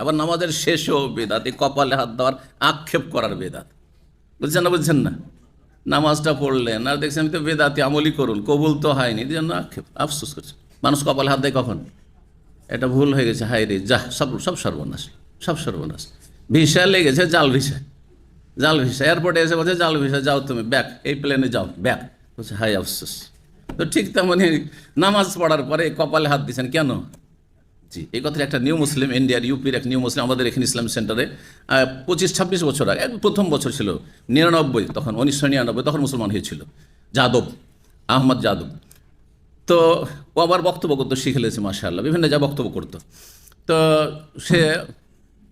আবার নামাজের শেষও বেদাত এই কপালে হাত দেওয়ার আক্ষেপ করার বেদাত। বুঝছেন না বুঝছেন না? নামাজটা পড়লেন, আর দেখছেন আমি তো বেদাতি আমলি করুন, কবুল তো হয়নি জন্য আক্ষেপ, আফসোস করছে মানুষ কপালে হাত দেয় কখন? এটা ভুল হয়ে গেছে, হায় রে যা সব সব সর্বনাশ সব সর্বনাশ। ভিসা লেগেছে, জাল ভিসা জাল ভিসা এয়ারপোর্টে এসে বলছে, জাল ভিসা যাও তুমি, ব্যাক, এই প্লেনে যাও, ব্যাক। বলছে হাই আফসোস। তো ঠিক তেমনই নামাজ পড়ার পরে কপালে হাত দিয়েছেন, কেন? জি, এই কথাটা একটা নিউ মুসলিম ইন্ডিয়ার ইউপির এক নিউ মুসলিম আমাদের এখানে ইসলাম সেন্টারে পঁচিশ, ছাব্বিশ বছর আগে প্রথম বছর ছিল, নিরানব্বই তখন, উনিশশো নিরানব্বই তখন মুসলমান হয়েছিল, যাদব, আহমদ যাদব। তো ও আবার বক্তব্য করতো, শিখে লেছে মাশাআল্লাহ, বিভিন্ন যা বক্তব্য করতো। তো সে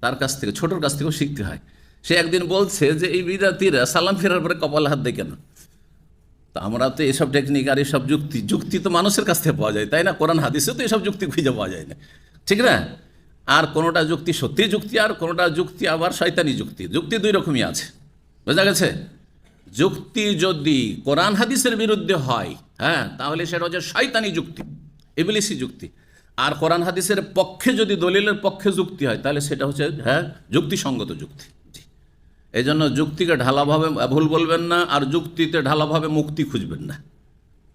তার কাছ থেকে, ছোটোর কাছ থেকেও শিখতে হয়। সে একদিন বলছে যে, এই বিদাতিরা সালাম ফেরার পরে কপাল হাত দেয় কেন? তা আমরা তো এসব টেকনিক আর এসব যুক্তি যুক্তি তো মানুষের কাছ থেকে পাওয়া যায়, তাই না? কোরআন হাদিসেও তো এসব যুক্তি খুঁজে পাওয়া যায় না। ঠিক না? আর কোনোটা যুক্তি সত্যি যুক্তি, আর কোনোটা যুক্তি আবার শয়তানি যুক্তি। যুক্তি দুই রকমই আছে। বোঝা গেছে? যুক্তি যদি কোরআন হাদিসের বিরুদ্ধে হয় হ্যাঁ তাহলে সেটা হচ্ছে শয়তানি যুক্তি, ইবলিসি যুক্তি। আর কোরআন হাদিসের পক্ষে যদি দলিলের পক্ষে যুক্তি হয়, তাহলে সেটা হচ্ছে হ্যাঁ যুক্তিসঙ্গত যুক্তি। এই জন্য যুক্তিকে ঢালাভাবে ভুল বলবেন না, আর যুক্তিতে ঢালাভাবে মুক্তি খুঁজবেন না।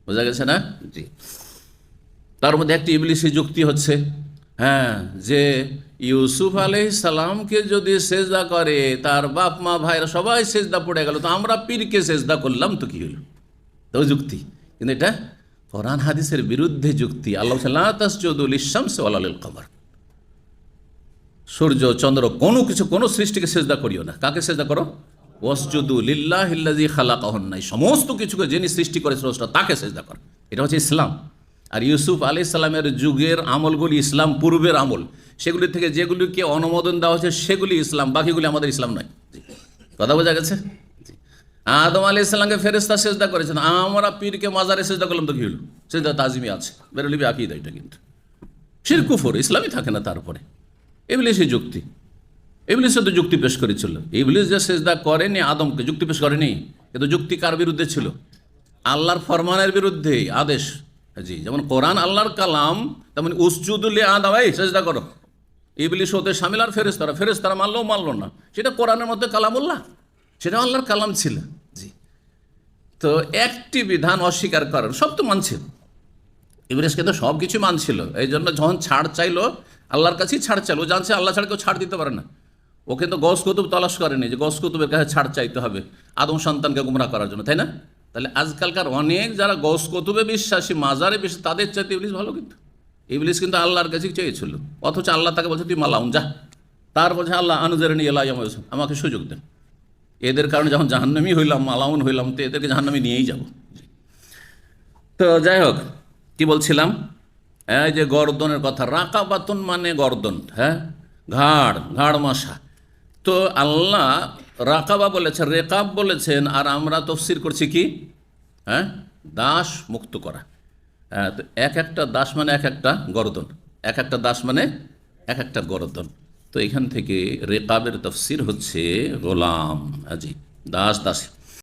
বোঝা গেছে না? জি। তার মধ্যে একটি ইবলিসি যুক্তি হচ্ছে হ্যাঁ যে ইউসুফ আলাই সালামকে যদি সেজদা করে, তার বাপ, মা, ভাইরা সবাই সেজদা পড়ে গেল, তো আমরা পীরকে সেজদা করলাম তো কি হলো? তো যুক্তি। কিন্তু এটা কোরআন হাদিসের বিরুদ্ধে যুক্তি। আল্লাহ তাসজুদুল ইসলাম সে আলাল কমর সূর্য, চন্দ্র, কোনো কিছু, কোনো সৃষ্টিকে সেজদা করিও না। কাকে সেজদা করো? ওয়াসজুদু লিল্লাহ খালাকাহুন নাই সমস্ত কিছুকে যিনি সৃষ্টি করে স্রষ্টা তাকে সেজদা কর। এটা হচ্ছে ইসলাম। আর ইউসুফ আলি সালামের যুগের আমলগুলি ইসলাম পূর্বের আমল। সেগুলি থেকে যেগুলিকে অনুমোদন দেওয়া হয়েছে, সেগুলি ইসলাম, বাকিগুলি আমাদের ইসলাম নয়। কথা বোঝা গেছে? আদম আলি ইসলামকে ফেরেস্তা সেজদা করেছেন। আমরা পীরকে মাজারে সেজদা করলাম তো কি হলো? সেজদা তাজিমি আছে। বেরোলিবি আকিদা এটা কিন্তু। শিরকুফর ইসলামই থাকে না তারপরে। ইবলিসই যুক্তি। ইবলিসও তো যুক্তি পেশ করেছিল। ইবলিস যে সেজদা করেনি, আদমকে যুক্তি পেশ করেনি। কিন্তু যুক্তি কার বিরুদ্ধে ছিল? আল্লাহর ফরমানের বিরুদ্ধে আদেশ। জি, যেমন কোরআন আল্লাহর কালাম, তেমন উসজুদুল্লি আদম এই সেজদা করো। ইবলিস হতে সামিল আর ফেরেস্তারা ফেরেস্তারা মানলো মানলো না। সেটা কোরআনের মধ্যে কালাম কালামুল্লাহ, সেটা আল্লাহর কালাম ছিল। জি। তো একটি বিধান অস্বীকার করার সব তো মানছে ইবলিসকে তো সব কিছু মানছিল। এই জন্য যখন ছাড় চাইলো, আল্লাহর কাছেই ছাড় চাইলো। জানছে আল্লাহ ছাড়া কেউ ছাড় দিতে পারে না। ও কিন্তু গস কুতুব তলাশ করেনি যে গস কুতুবের কাছে ছাড় চাইতে হবে আদম সন্তানকে গুমরা করার জন্য, তাই না? তাহলে আজকালকার অনেক যারা গস কতুবে বিশ্বাসী, মাজারে বিশ্বাসী, তাদের চাইতে ইবলিস ভালো কিন্তু। ইবলিস কিন্তু আল্লাহর কাছেই চেয়েছিল। অথচ আল্লাহ তাকে বলছে, তুই মালাউন, যা। তার বলছে, আল্লাহ আনুজারিনী এলাই আমাকে সুযোগ দেন। এদের কারণে যখন জাহান্নামি হইলাম, মালাউন হইলাম, তো এদেরকে জাহান্নামি নিয়েই যাব। তো যাই হোক, কি বলছিলাম? এই যে গর্দনের কথা, রাকাবাতুন মানে গর্দন হ্যাঁ? ঘাড় ঘাড় মশা। তো আল্লাহ রাকাবা বলেছেন, রেকাব বলেছেন, আর আমরা তফসির করছি কি? হ্যাঁ? দাস মুক্ত করা। হ্যাঁ তো এক একটা দাস মানে এক একটা গরদন। এক একটা দাস মানে এক একটা গরদন। তো এখান থেকে রেকাবের তফসির হচ্ছে গোলাম আজি দাস দাসী।